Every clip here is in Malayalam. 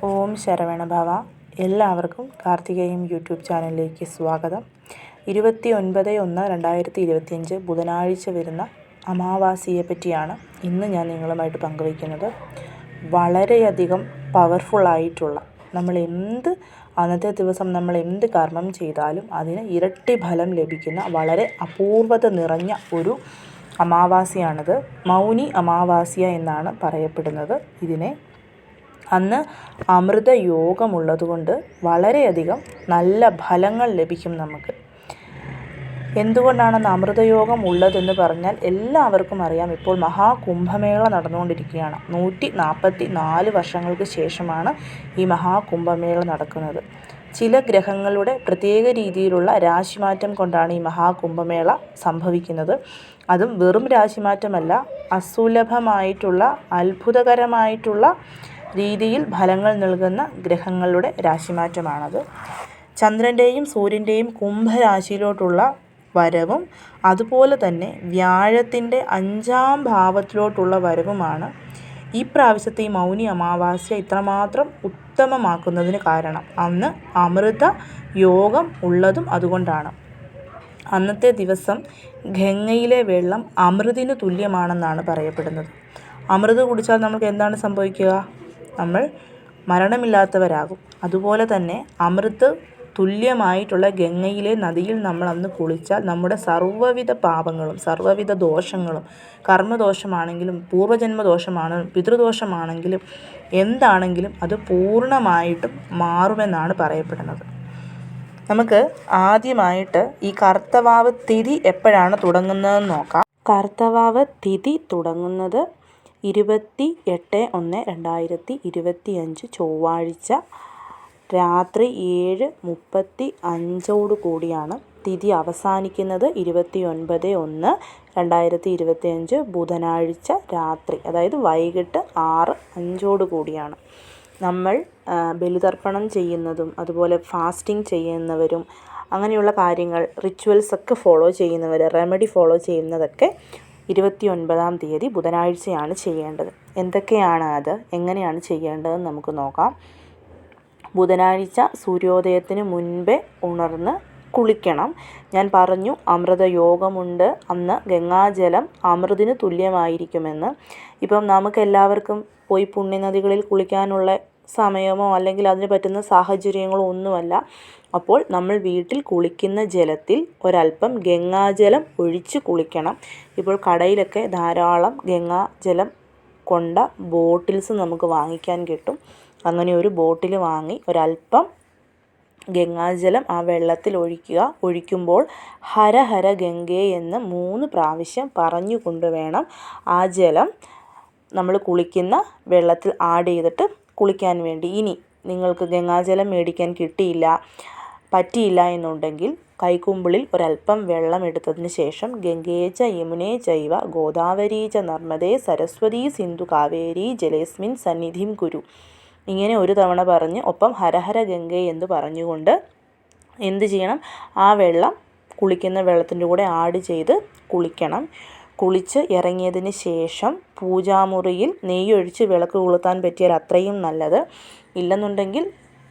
ഓം ശരവണ ഭവ എല്ലാവർക്കും കാർത്തികേയം യൂട്യൂബ് ചാനലിലേക്ക് സ്വാഗതം. ഇരുപത്തി ഒൻപത് ഒന്ന് രണ്ടായിരത്തി ഇരുപത്തിയഞ്ച് ബുധനാഴ്ച വരുന്ന അമാവാസിയെ പറ്റിയാണ് ഇന്ന് ഞാൻ നിങ്ങളുമായിട്ട് പങ്കുവയ്ക്കുന്നത്. വളരെയധികം പവർഫുള്ളായിട്ടുള്ള നമ്മൾ എന്ത് അന്നത്തെ ദിവസം നമ്മൾ എന്ത് കർമ്മം ചെയ്താലും അതിന് ഇരട്ടി ഫലം ലഭിക്കുന്ന വളരെ അപൂർവത നിറഞ്ഞ ഒരു അമാവാസിയാണിത്. മൗനി അമാവാസ്യ എന്നാണ് പറയപ്പെടുന്നത്. ഇതിനെ അന്ന് അമൃത യോഗമുള്ളതുകൊണ്ട് വളരെയധികം നല്ല ഫലങ്ങൾ ലഭിക്കും നമുക്ക്. എന്തുകൊണ്ടാണ് അമൃതയോഗം ഉള്ളതെന്ന് പറഞ്ഞാൽ എല്ലാവർക്കും അറിയാം. ഇപ്പോൾ മഹാകുംഭമേള നടന്നുകൊണ്ടിരിക്കുകയാണ്. നൂറ്റി നാൽപ്പത്തി നാല് വർഷങ്ങൾക്ക് ശേഷമാണ് ഈ മഹാകുംഭമേള നടക്കുന്നത്. ചില ഗ്രഹങ്ങളുടെ പ്രത്യേക രീതിയിലുള്ള രാശിമാറ്റം കൊണ്ടാണ് ഈ മഹാകുംഭമേള സംഭവിക്കുന്നത്. അതും വെറും രാശിമാറ്റമല്ല അസുലഭമായിട്ടുള്ള അത്ഭുതകരമായിട്ടുള്ള രീതിയിൽ ഫലങ്ങൾ നൽകുന്ന ഗ്രഹങ്ങളുടെ രാശിമാറ്റമാണത്. ചന്ദ്രന്റെയും സൂര്യന്റെയും കുംഭരാശിയിലോട്ടുള്ള വരവും അതുപോലെ തന്നെ വ്യാഴത്തിന്റെ അഞ്ചാം ഭാവത്തിലോട്ടുള്ള വരവുമാണ് ഈ പ്രാവശ്യത്തെ ഈ മൗനി അമാവാസ്യ ഇത്രമാത്രം ഉത്തമമാക്കുന്നതിന് കാരണം. അന്ന് അമൃത യോഗം ഉള്ളതും അതുകൊണ്ടാണ്. അന്നത്തെ ദിവസം ഗംഗയിലെ വെള്ളം അമൃതിന് തുല്യമാണെന്നാണ് പറയപ്പെടുന്നത്. അമൃത് കുടിച്ചാൽ നമുക്ക് എന്താണ് സംഭവിക്കുക? നമ്മൾ മരണമില്ലാത്തവരാകും. അതുപോലെ തന്നെ അമൃത് തുല്യമായിട്ടുള്ള ഗംഗയിലെ നദിയിൽ നമ്മൾ അന്ന് കുളിച്ചാൽ നമ്മുടെ സർവവിധ പാപങ്ങളും സർവവിധ ദോഷങ്ങളും കർമ്മദോഷമാണെങ്കിലും പൂർവജന്മദോഷമാണെങ്കിലും പിതൃദോഷമാണെങ്കിലും എന്താണെങ്കിലും അത് പൂർണമായിട്ടും മാറുമെന്നാണ് പറയപ്പെടുന്നത്. നമുക്ക് ആദ്യമായിട്ട് ഈ കർത്തവാവ് തിഥി എപ്പോഴാണ് തുടങ്ങുന്നതെന്ന് നോക്കാം. കർത്തവാവ് തിഥി തുടങ്ങുന്നത് ഇരുപത്തി എട്ട് ഒന്ന് രണ്ടായിരത്തി ഇരുപത്തി അഞ്ച് ചൊവ്വാഴ്ച രാത്രി ഏഴ് മുപ്പത്തി അഞ്ചോടു കൂടിയാണ് തിഥി അവസാനിക്കുന്നത്. ഇരുപത്തി ഒൻപത് ഒന്ന് രണ്ടായിരത്തി ഇരുപത്തി അഞ്ച് ബുധനാഴ്ച രാത്രി അതായത് വൈകിട്ട് ആറ് അഞ്ചോടു കൂടിയാണ്. നമ്മൾ ബലിതർപ്പണം ചെയ്യുന്നതും അതുപോലെ ഫാസ്റ്റിംഗ് ചെയ്യുന്നവരും അങ്ങനെയുള്ള കാര്യങ്ങൾ റിച്വൽസൊക്കെ ഫോളോ ചെയ്യുന്നവർ റെമഡി ഫോളോ ചെയ്യുന്നതൊക്കെ ഇരുപത്തി ഒൻപതാം തീയതി ബുധനാഴ്ചയാണ് ചെയ്യേണ്ടത്. എന്തൊക്കെയാണ് അത്? എങ്ങനെയാണ് ചെയ്യേണ്ടതെന്ന് നമുക്ക് നോക്കാം. ബുധനാഴ്ച സൂര്യോദയത്തിന് മുൻപേ ഉണർന്ന് കുളിക്കണം. ഞാൻ പറഞ്ഞു അമൃത യോഗമുണ്ട് അന്ന് ഗംഗാജലം അമൃതിന് തുല്യമായിരിക്കുമെന്ന്. ഇപ്പം നമുക്കെല്ലാവർക്കും പോയി പുണ്യനദികളിൽ കുളിക്കാനുള്ള സമയമോ അല്ലെങ്കിൽ അതിന് പറ്റുന്ന സാഹചര്യങ്ങളോ ഒന്നുമല്ല. അപ്പോൾ നമ്മൾ വീട്ടിൽ കുളിക്കുന്ന ജലത്തിൽ ഒരല്പം ഗംഗാജലം ഒഴിച്ച് കുളിക്കണം. ഇപ്പോൾ കടയിലൊക്കെ ധാരാളം ഗംഗാജലം കൊണ്ട ബോട്ടിൽസ് നമുക്ക് വാങ്ങിക്കാൻ കിട്ടും. അങ്ങനെ ഒരു ബോട്ടിൽ വാങ്ങി ഒരല്പം ഗംഗാജലം ആ വെള്ളത്തിൽ ഒഴിക്കുക. ഒഴിക്കുമ്പോൾ ഹര ഹര ഗംഗേ എന്ന് മൂന്ന് പ്രാവശ്യം പറഞ്ഞു വേണം ആ ജലം നമ്മൾ കുളിക്കുന്ന വെള്ളത്തിൽ ആഡ് ചെയ്തിട്ട് കുളിക്കാൻ വേണ്ടി. ഇനി നിങ്ങൾക്ക് ഗംഗാജലം മേടിക്കാൻ കിട്ടിയില്ല പറ്റിയില്ല എന്നുണ്ടെങ്കിൽ കൈക്കുമ്പിളിൽ ഒരല്പം വെള്ളം എടുത്തതിന് ശേഷം ഗംഗേ ച യമുനേ ചൈവ ഗോദാവരി ച നർമ്മദേ സരസ്വതി സിന്ധു കാവേരി ജലേസ്മിൻ സന്നിധിം കുരു. ഇങ്ങനെ ഒരു തവണ പറഞ്ഞ് ഒപ്പം ഹരഹര ഗംഗേ എന്ന് പറഞ്ഞുകൊണ്ട് എന്ത് ചെയ്യണം? ആ വെള്ളം കുളിക്കുന്ന വെള്ളത്തിന്റെ കൂടെ ആഡ് ചെയ്ത് കുളിക്കണം. കുളിച്ച് ഇറങ്ങിയതിന് ശേഷം പൂജാമുറിയിൽ നെയ്യൊഴിച്ച് വിളക്ക് കൊളുത്താൻ പറ്റിയാൽ അത്രയും നല്ലത്. ഇല്ലെന്നുണ്ടെങ്കിൽ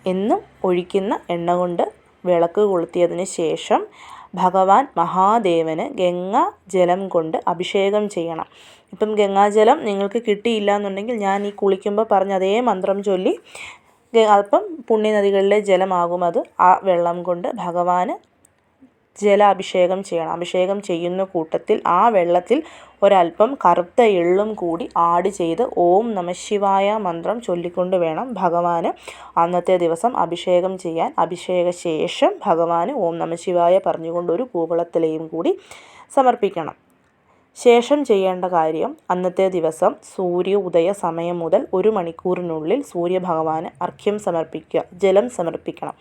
എന്നും ഒഴിക്കുന്ന എണ്ണ കൊണ്ട് വിളക്ക് കൊളുത്തിയതിന് ശേഷം ഭഗവാൻ മഹാദേവന് ഗംഗാ ജലം കൊണ്ട് അഭിഷേകം ചെയ്യണം. ഇപ്പം ഗംഗാജലം നിങ്ങൾക്ക് കിട്ടിയില്ല എന്നുണ്ടെങ്കിൽ ഞാൻ ഈ കുളിക്കുമ്പോൾ പറഞ്ഞ അതേ മന്ത്രം ചൊല്ലി അപ്പം പുണ്യനദികളിലെ ജലമാകും അത്. ആ വെള്ളം കൊണ്ട് ഭഗവാന് ജലാഭിഷേകം ചെയ്യണം. അഭിഷേകം ചെയ്യുന്ന കൂട്ടത്തിൽ ആ വെള്ളത്തിൽ ഒരല്പം കറുത്ത എള്ളും കൂടി ആഡ് ചെയ്ത് ഓം നമശിവായ മന്ത്രം ചൊല്ലിക്കൊണ്ട് വേണം ഭഗവാന് അന്നത്തെ ദിവസം അഭിഷേകം ചെയ്യാൻ. അഭിഷേക ശേഷം ഭഗവാന് ഓം നമശിവായ പറഞ്ഞുകൊണ്ട് ഒരു കൂവളത്തിലെയും കൂടി സമർപ്പിക്കണം. ശേഷം ചെയ്യേണ്ട കാര്യം അന്നത്തെ ദിവസം സൂര്യ ഉദയ സമയം മുതൽ ഒരു മണിക്കൂറിനുള്ളിൽ സൂര്യഭഗവാന് അർഘ്യം സമർപ്പിക്കുക. ജലം സമർപ്പിക്കണം.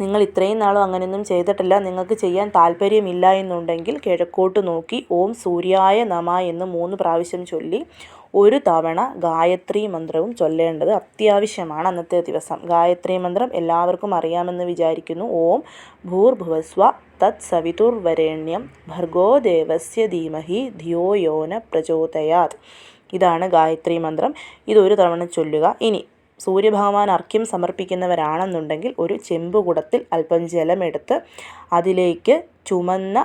നിങ്ങൾ ഇത്രയും നാളും അങ്ങനെയൊന്നും ചെയ്തിട്ടില്ല. നിങ്ങൾക്ക് ചെയ്യാൻ താല്പര്യമില്ല എന്നുണ്ടെങ്കിൽ കിഴക്കോട്ട് നോക്കി ഓം സൂര്യായ നമ എന്ന് മൂന്ന് പ്രാവശ്യം ചൊല്ലി ഒരു തവണ ഗായത്രി മന്ത്രവും ചൊല്ലേണ്ടത് അത്യാവശ്യമാണ് അന്നത്തെ ദിവസം. ഗായത്രി മന്ത്രം എല്ലാവർക്കും അറിയാമെന്ന് വിചാരിക്കുന്നു. ഓം ഭൂർഭുവസ്വ തത് സവിതുർവരേണ്യം ഭർഗോ ദേവസ്യ ധീമഹി ധിയോ യോന പ്രചോദയാത്. ഇതാണ് ഗായത്രി മന്ത്രം. ഇതൊരു തവണ ചൊല്ലുക. ഇനി സൂര്യഭഗവാൻ അർഘ്യം സമർപ്പിക്കുന്നവരാണെന്നുണ്ടെങ്കിൽ ഒരു ചെമ്പുകുടത്തിൽ അല്പം ജലമെടുത്ത് അതിലേക്ക് ചുമന്ന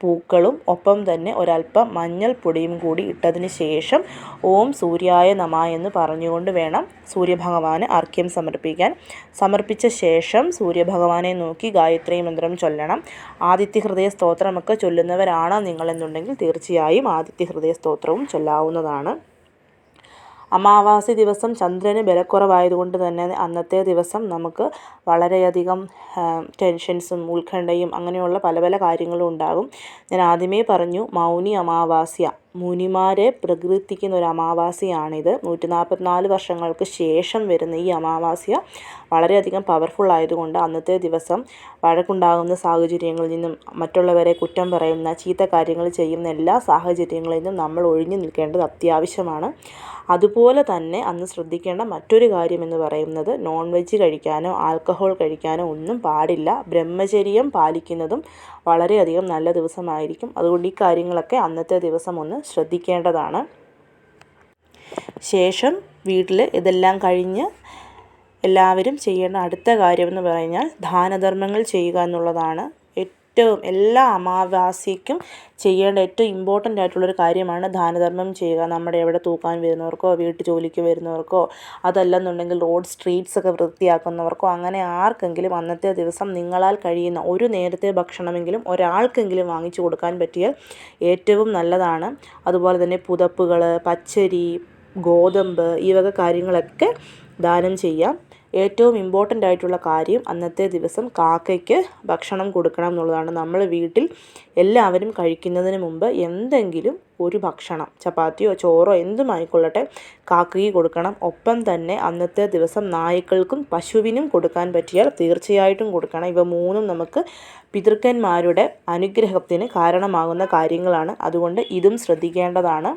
പൂക്കളും ഒപ്പം തന്നെ ഒരല്പം മഞ്ഞൾപ്പൊടിയും കൂടി ഇട്ടതിന് ശേഷം ഓം സൂര്യായ നമ എന്ന് പറഞ്ഞുകൊണ്ട് വേണം സൂര്യഭഗവാന് അർഘ്യം സമർപ്പിക്കാൻ. സമർപ്പിച്ച ശേഷം സൂര്യഭഗവാനെ നോക്കി ഗായത്രി മന്ത്രം ചൊല്ലണം. ആദിത്യ ഹൃദയ സ്തോത്രമൊക്കെ ചൊല്ലുന്നവരാണ് നിങ്ങളെന്നുണ്ടെങ്കിൽ തീർച്ചയായും ആദിത്യ ഹൃദയ സ്തോത്രവും ചൊല്ലാവുന്നതാണ്. അമാവാസി ദിവസം ചന്ദ്രന് ബലക്കുറവായതുകൊണ്ട് തന്നെ അന്നത്തെ ദിവസം നമുക്ക് വളരെയധികം ടെൻഷൻസും ഉത്കണ്ഠയും അങ്ങനെയുള്ള പല പല കാര്യങ്ങളും ഉണ്ടാകും. ഞാൻ ആദ്യമേ പറഞ്ഞു മൗനി അമാവാസ്യ. മുനിമാരെ പ്രകീർത്തിക്കുന്ന ഒരു അമാവാസ്യയാണിത്. നൂറ്റി നാൽപ്പത്തിനാല് വർഷങ്ങൾക്ക് ശേഷം വരുന്ന ഈ അമാവാസ്യ വളരെയധികം പവർഫുൾ ആയതുകൊണ്ട് അന്നത്തെ ദിവസം വഴക്കുണ്ടാകുന്ന സാഹചര്യങ്ങളിൽ നിന്നും മറ്റുള്ളവരെ കുറ്റം പറയുന്ന ചീത്ത കാര്യങ്ങൾ ചെയ്യുന്ന എല്ലാ സാഹചര്യങ്ങളിൽ നിന്നും നമ്മൾ ഒഴിഞ്ഞു നിൽക്കേണ്ടത് അത്യാവശ്യമാണ്. അതുപോലെ തന്നെ അന്ന് ശ്രദ്ധിക്കേണ്ട മറ്റൊരു കാര്യമെന്ന് പറയുന്നത് നോൺ വെജ് കഴിക്കാനോ ആൽക്കഹോൾ കഴിക്കാനോ ഒന്നും പാടില്ല. ബ്രഹ്മചര്യം പാലിക്കുന്നതും വളരെയധികം നല്ല ദിവസമായിരിക്കും. അതുകൊണ്ട് ഈ കാര്യങ്ങളൊക്കെ അന്നത്തെ ദിവസം ഒന്ന് ശ്രദ്ധിക്കേണ്ടതാണ്. ശേഷം വീട്ടിൽ ഇതെല്ലാം കഴിഞ്ഞ് എല്ലാവരും ചെയ്യേണ്ട അടുത്ത കാര്യമെന്ന് പറഞ്ഞാൽ ദാനധർമ്മങ്ങൾ ചെയ്യുക എന്നുള്ളതാണ്. ഏറ്റവും എല്ലാ അമാവാസിക്കും ചെയ്യേണ്ട ഏറ്റവും ഇമ്പോർട്ടന്റ് ആയിട്ടുള്ളൊരു കാര്യമാണ് ദാനധർമ്മം ചെയ്യുക. നമ്മുടെ എവിടെ തൂക്കാൻ വരുന്നവർക്കോ വീട്ടു ജോലിക്ക് വരുന്നവർക്കോ അതല്ലെന്നുണ്ടെങ്കിൽ റോഡ് സ്ട്രീറ്റ്സ് ഒക്കെ വൃത്തിയാക്കുന്നവർക്കോ അങ്ങനെ ആർക്കെങ്കിലും അന്നത്തെ ദിവസം നിങ്ങളാൽ കഴിയുന്ന ഒരു നേരത്തെ ഭക്ഷണമെങ്കിലും ഒരാൾക്കെങ്കിലും വാങ്ങിച്ചു കൊടുക്കാൻ പറ്റിയാൽ ഏറ്റവും നല്ലതാണ്. അതുപോലെ തന്നെ പുതപ്പുകൾ പച്ചരി ഗോതമ്പ് ഈ വക കാര്യങ്ങളൊക്കെ ദാനം ചെയ്യാം. ഏറ്റവും ഇമ്പോർട്ടന്റ് ആയിട്ടുള്ള കാര്യം അന്നത്തെ ദിവസം കാക്കയ്ക്ക് ഭക്ഷണം കൊടുക്കണം എന്നുള്ളതാണ്. നമ്മൾ വീട്ടിൽ എല്ലാവരും കഴിക്കുന്നതിന് മുമ്പ് എന്തെങ്കിലും ഒരു ഭക്ഷണം ചപ്പാത്തിയോ ചോറോ എന്തും ആയിക്കൊള്ളട്ടെ കാക്കയ്ക്ക് കൊടുക്കണം. ഒപ്പം തന്നെ അന്നത്തെ ദിവസം നായ്ക്കൾക്കും പശുവിനും കൊടുക്കാൻ പറ്റിയാൽ തീർച്ചയായിട്ടും കൊടുക്കണം. ഇവ മൂന്നും നമുക്ക് പിതൃക്കന്മാരുടെ അനുഗ്രഹത്തിന് കാരണമാകുന്ന കാര്യങ്ങളാണ്. അതുകൊണ്ട് ഇതും ശ്രദ്ധിക്കേണ്ടതാണ്.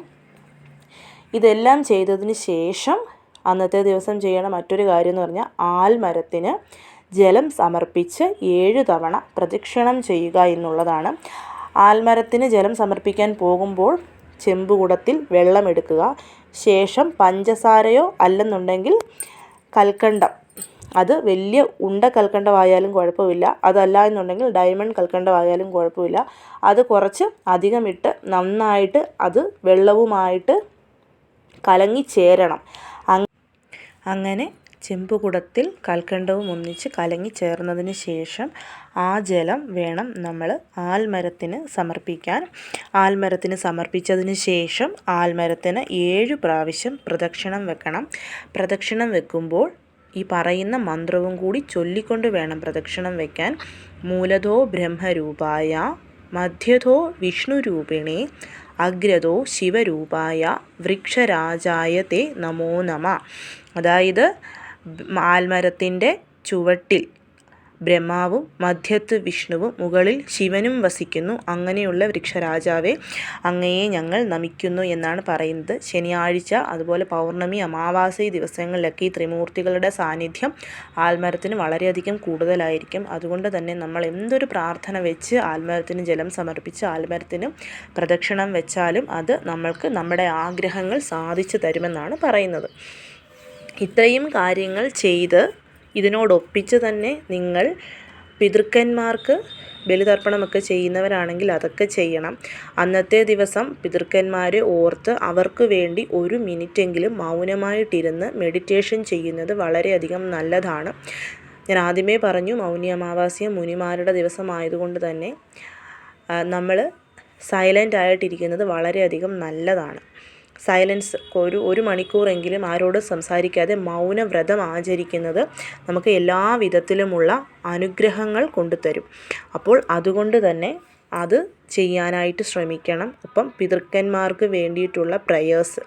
ഇതെല്ലാം ചെയ്തതിന് ശേഷം അന്നത്തെ ദിവസം ചെയ്യണ മറ്റൊരു കാര്യം എന്ന് പറഞ്ഞാൽ ആൽമരത്തിന് ജലം സമർപ്പിച്ച് ഏഴ് തവണ പ്രദക്ഷിണം ചെയ്യുക എന്നുള്ളതാണ്. ആൽമരത്തിന് ജലം സമർപ്പിക്കാൻ പോകുമ്പോൾ ചെമ്പുകുടത്തിൽ വെള്ളമെടുക്കുക ശേഷം പഞ്ചസാരയോ അല്ലെന്നുണ്ടെങ്കിൽ കൽക്കണ്ടം. അത് വലിയ ഉണ്ട കൽക്കണ്ടമായാലും കുഴപ്പമില്ല. അതല്ല എന്നുണ്ടെങ്കിൽ ഡയമണ്ട് കൽക്കണ്ടമായാലും കുഴപ്പമില്ല. അത് കുറച്ച് അധികമിട്ട് നന്നായിട്ട് അത് വെള്ളവുമായിട്ട് കലങ്ങി ചേരണം. അങ്ങനെ ചെമ്പുകുടത്തിൽ കൽക്കണ്ടവും ഒന്നിച്ച് കലങ്ങി ചേർന്നതിന് ശേഷം ആ ജലം വേണം നമ്മൾ ആൽമരത്തിന് സമർപ്പിക്കാൻ. ആൽമരത്തിന് സമർപ്പിച്ചതിന് ശേഷം ആൽമരത്തിന് ഏഴ് പ്രാവശ്യം പ്രദക്ഷിണം വെക്കണം. പ്രദക്ഷിണം വെക്കുമ്പോൾ ഈ പറയുന്ന മന്ത്രവും കൂടി ചൊല്ലിക്കൊണ്ട് വേണം പ്രദക്ഷിണം വെക്കാൻ. മൂലതോ ബ്രഹ്മരൂപായ മധ്യതോ വിഷ്ണുരൂപിണി അഗ്രതോ ശിവരൂപായ വൃക്ഷരാജായ തേ നമോ നമ. അതായത് ആൽമരത്തിന്റെ ചുവട്ടിൽ ബ്രഹ്മാവും മധ്യത്ത് വിഷ്ണുവും മുകളിൽ ശിവനും വസിക്കുന്നു. അങ്ങനെയുള്ള വൃക്ഷരാജാവെ അങ്ങയെ ഞങ്ങൾ നമിക്കുന്നു എന്നാണ് പറയുന്നത്. ശനിയാഴ്ച അതുപോലെ പൗർണമി അമാവാസി ദിവസങ്ങളിലൊക്കെ ഈ ത്രിമൂർത്തികളുടെ സാന്നിധ്യം ആൽമരത്തിന് വളരെയധികം കൂടുതലായിരിക്കും. അതുകൊണ്ട് തന്നെ നമ്മൾ എന്തൊരു പ്രാർത്ഥന വെച്ച് ആൽമരത്തിന് ജലം സമർപ്പിച്ച് ആൽമരത്തിന് പ്രദക്ഷിണം വെച്ചാലും അത് നമ്മൾക്ക് നമ്മുടെ ആഗ്രഹങ്ങൾ സാധിച്ചു തരുമെന്നാണ് പറയുന്നത്. ഇത്രയും കാര്യങ്ങൾ ചെയ്ത് ഇതിനോടൊപ്പിച്ച് തന്നെ നിങ്ങൾ പിതൃക്കന്മാർക്ക് ബലിതർപ്പണമൊക്കെ ചെയ്യുന്നവരാണെങ്കിൽ അതൊക്കെ ചെയ്യണം. അന്നത്തെ ദിവസം പിതൃക്കന്മാരെ ഓർത്ത് അവർക്ക് വേണ്ടി ഒരു മിനിറ്റെങ്കിലും മൗനമായിട്ടിരുന്ന് മെഡിറ്റേഷൻ ചെയ്യുന്നത് വളരെയധികം നല്ലതാണ്. ഞാൻ ആദ്യമേ പറഞ്ഞു മൗനി അമാവാസ്യ മുനിമാരുടെ ദിവസമായതുകൊണ്ട് തന്നെ നമ്മൾ സൈലന്റ് ആയിട്ടിരിക്കുന്നത് വളരെയധികം നല്ലതാണ്. സൈലൻസ് ഒരു ഒരു മണിക്കൂറെങ്കിലും ആരോടും സംസാരിക്കാതെ മൗനവ്രതം ആചരിക്കുന്നത് നമുക്ക് എല്ലാ വിധത്തിലുമുള്ള അനുഗ്രഹങ്ങൾ കൊണ്ടുതരും. അപ്പോൾ അതുകൊണ്ട് തന്നെ അത് ചെയ്യാനായിട്ട് ശ്രമിക്കണം. ഒപ്പം പിതൃക്കന്മാർക്ക് വേണ്ടിയിട്ടുള്ള പ്രയേഴ്സ്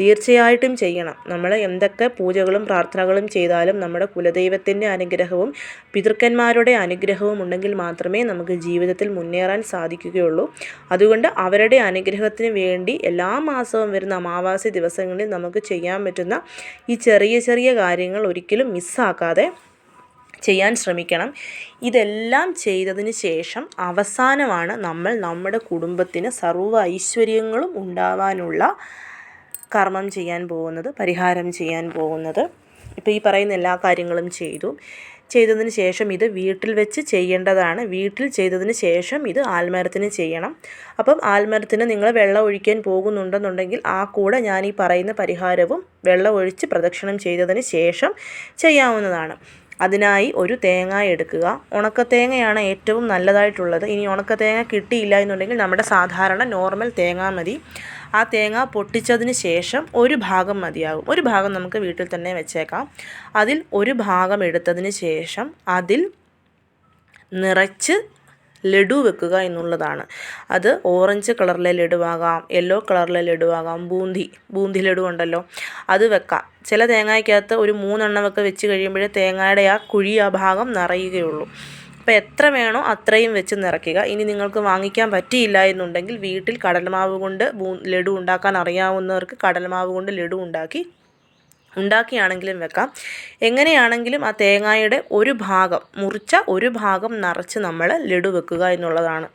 തീർച്ചയായിട്ടും ചെയ്യണം. നമ്മൾ എന്തൊക്കെ പൂജകളും പ്രാർത്ഥനകളും ചെയ്താലും നമ്മുടെ കുലദൈവത്തിന്റെ അനുഗ്രഹവും പിതൃക്കന്മാരുടെ അനുഗ്രഹവും ഉണ്ടെങ്കിൽ മാത്രമേ നമുക്ക് ജീവിതത്തിൽ മുന്നേറാൻ സാധിക്കുകയുള്ളൂ. അതുകൊണ്ട് അവരുടെ അനുഗ്രഹത്തിന് വേണ്ടി എല്ലാ മാസവും വരുന്ന അമാവാസി ദിവസങ്ങളിൽ നമുക്ക് ചെയ്യാൻ പറ്റുന്ന ഈ ചെറിയ ചെറിയ കാര്യങ്ങൾ ഒരിക്കലും മിസ്സാക്കാതെ ചെയ്യാൻ ശ്രമിക്കണം. ഇതെല്ലാം ചെയ്തതിന് ശേഷം അവസാനമാണ് നമ്മൾ നമ്മുടെ കുടുംബത്തിന് സർവ ഐശ്വര്യങ്ങളും ഉണ്ടാവാനുള്ള കർമ്മം ചെയ്യാൻ പോകുന്നത് പരിഹാരം ചെയ്യാൻ പോകുന്നത്. ഇപ്പോൾ ഈ പറയുന്ന എല്ലാ കാര്യങ്ങളും ചെയ്തു. ചെയ്തതിന് ശേഷം ഇത് വീട്ടിൽ വെച്ച് ചെയ്യേണ്ടതാണ്. വീട്ടിൽ ചെയ്തതിന് ശേഷം ഇത് ആൽമരത്തിന് ചെയ്യണം. അപ്പം ആൽമരത്തിന് നിങ്ങൾ വെള്ളം ഒഴിക്കാൻ പോകുന്നുണ്ടെന്നുണ്ടെങ്കിൽ ആ കൂടെ ഞാൻ ഈ പറയുന്ന പരിഹാരവും വെള്ളം ഒഴിച്ച് പ്രദക്ഷിണം ചെയ്തതിന് ശേഷം ചെയ്യാവുന്നതാണ്. അതിനായി ഒരു തേങ്ങ എടുക്കുക. ഉണക്കത്തേങ്ങയാണ് ഏറ്റവും നല്ലതായിട്ടുള്ളത്. ഇനി ഉണക്കത്തേങ്ങ കിട്ടിയില്ല എന്നുണ്ടെങ്കിൽ നമ്മുടെ സാധാരണ നോർമൽ തേങ്ങ മതി. ആ തേങ്ങ പൊട്ടിച്ചതിന് ശേഷം ഒരു ഭാഗം മതിയാകും ഒരു ഭാഗം നമുക്ക് വീട്ടിൽ തന്നെ വെച്ചേക്കാം. അതിൽ ഒരു ഭാഗം എടുത്തതിന് ശേഷം അതിൽ നിറച്ച് ലഡു വെക്കുക എന്നുള്ളതാണ്. അത് ഓറഞ്ച് കളറിലെ ലഡുവാകാം യെല്ലോ കളറിലെ ലഡുവാകാം ബൂന്തി ബൂന്തി ലഡു ഉണ്ടല്ലോ അത് വെക്കാം. ചില തേങ്ങയ്ക്കകത്ത് ഒരു മൂന്നെണ്ണമൊക്കെ വെച്ച് കഴിയുമ്പോഴേ തേങ്ങയുടെ ആ കുഴി ആ ഭാഗം നിറയുകയുള്ളൂ. അപ്പോൾ എത്ര വേണോ അത്രയും വെച്ച് നിറയ്ക്കുക. ഇനി നിങ്ങൾക്ക് വാങ്ങിക്കാൻ പറ്റിയില്ല എന്നുണ്ടെങ്കിൽ വീട്ടിൽ കടലമാവ് കൊണ്ട് ലഡു ഉണ്ടാക്കാൻ അറിയാവുന്നവർക്ക് കടലമാവ് കൊണ്ട് ലഡു ഉണ്ടാക്കി ഉണ്ടാക്കിയാണെങ്കിലും വെക്കാം. എങ്ങനെയാണെങ്കിലും ആ തേങ്ങയുടെ ഒരു ഭാഗം മുറിച്ച ഒരു ഭാഗം നിറച്ച് നമ്മൾ ലഡു വെക്കുക എന്നുള്ളതാണ്.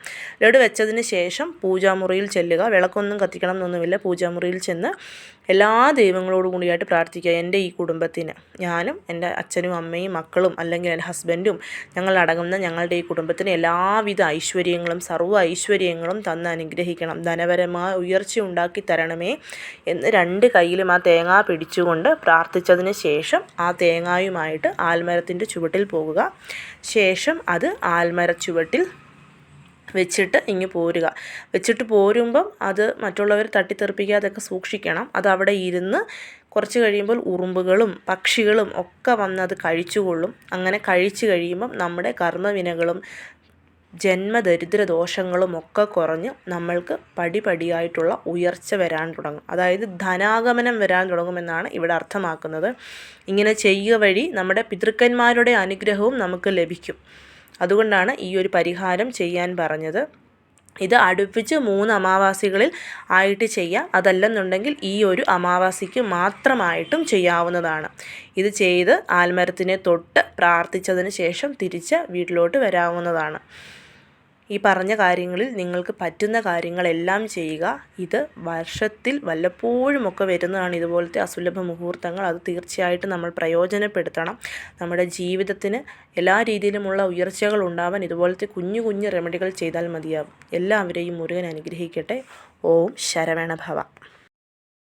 ലഡു വെച്ചതിന് ശേഷം പൂജാമുറിയിൽ ചെല്ലുക. വിളക്കൊന്നും കത്തിക്കണം എന്നൊന്നുമില്ല. പൂജാമുറിയിൽ ചെന്ന് എല്ലാ ദൈവങ്ങളോടും കൂടിയായിട്ട് പ്രാർത്ഥിക്കുക. എന്റെ ഈ കുടുംബത്തിന് ഞാനും എന്റെ അച്ഛനും അമ്മയും മക്കളും അല്ലെങ്കിൽ എന്റെ ഹസ്ബൻഡും ഞങ്ങളടങ്ങുന്ന ഞങ്ങളുടെ ഈ കുടുംബത്തിന് എല്ലാവിധ ഐശ്വര്യങ്ങളും സർവ ഐശ്വര്യങ്ങളും തന്ന് അനുഗ്രഹിക്കണം. ധനപരമായ ഉയർച്ച ഉണ്ടാക്കി തരണമേ എന്ന് രണ്ട് കയ്യിലും ആ തേങ്ങ പിടിച്ചുകൊണ്ട് പ്രാർത്ഥിച്ചതിന് ശേഷം ആ തേങ്ങായുമായിട്ട് ആൽമരത്തിന്റെ ചുവട്ടിൽ പോകുക. ശേഷം അത് ആൽമര ചുവട്ടിൽ വെച്ചിട്ട് ഇങ്ങ് പോരുക. വെച്ചിട്ട് പോരുമ്പം അത് മറ്റുള്ളവർ തട്ടിത്തെറിപ്പിക്കാതൊക്കെ സൂക്ഷിക്കണം. അത് അവിടെ ഇരുന്ന് കുറച്ച് കഴിയുമ്പോൾ ഉറുമ്പുകളും പക്ഷികളും ഒക്കെ വന്ന് അത് കഴിച്ചുകൊള്ളും. അങ്ങനെ കഴിച്ചു കഴിയുമ്പം നമ്മുടെ കർമ്മവിനകളും ജന്മദരിദ്ര ദോഷങ്ങളും ഒക്കെ കുറഞ്ഞ് നമ്മൾക്ക് പടിപടിയായിട്ടുള്ള ഉയർച്ച വരാൻ തുടങ്ങും. അതായത് ധനാഗമനം വരാൻ തുടങ്ങുമെന്നാണ് ഇവിടെ അർത്ഥമാക്കുന്നത്. ഇങ്ങനെ ചെയ്യുക വഴി നമ്മുടെ പിതൃക്കന്മാരുടെ അനുഗ്രഹവും നമുക്ക് ലഭിക്കും. അതുകൊണ്ടാണ് ഈ ഒരു പരിഹാരം ചെയ്യാൻ പറഞ്ഞത്. ഇത് അടുപ്പിച്ച് മൂന്ന് അമാവാസികളിൽ ആയിട്ട് ചെയ്യാം. അതല്ലെന്നുണ്ടെങ്കിൽ ഈ ഒരു അമാവാസിക്ക് മാത്രമായിട്ടും ചെയ്യാവുന്നതാണ്. ഇത് ചെയ്ത് ആൽമരത്തിനെ തൊട്ട് പ്രാർത്ഥിച്ചതിന് ശേഷം തിരിച്ച് വീട്ടിലോട്ട് വരാവുന്നതാണ്. ഈ പറഞ്ഞ കാര്യങ്ങളിൽ നിങ്ങൾക്ക് പറ്റുന്ന കാര്യങ്ങളെല്ലാം ചെയ്യുക. ഇത് വർഷത്തിൽ വല്ലപ്പോഴുമൊക്കെ വരുന്നതാണ് ഇതുപോലത്തെ അസുലഭ മുഹൂർത്തങ്ങൾ. അത് തീർച്ചയായിട്ടും നമ്മൾ പ്രയോജനപ്പെടുത്തണം. നമ്മുടെ ജീവിതത്തിന് എല്ലാ രീതിയിലുമുള്ള ഉയർച്ചകൾ ഉണ്ടാവാൻ ഇതുപോലത്തെ കുഞ്ഞു കുഞ്ഞു റെമഡികൾ ചെയ്താൽ മതിയാവും. എല്ലാവരെയും മുരുകൻ അനുഗ്രഹിക്കട്ടെ. ഓം ശരവണഭവ.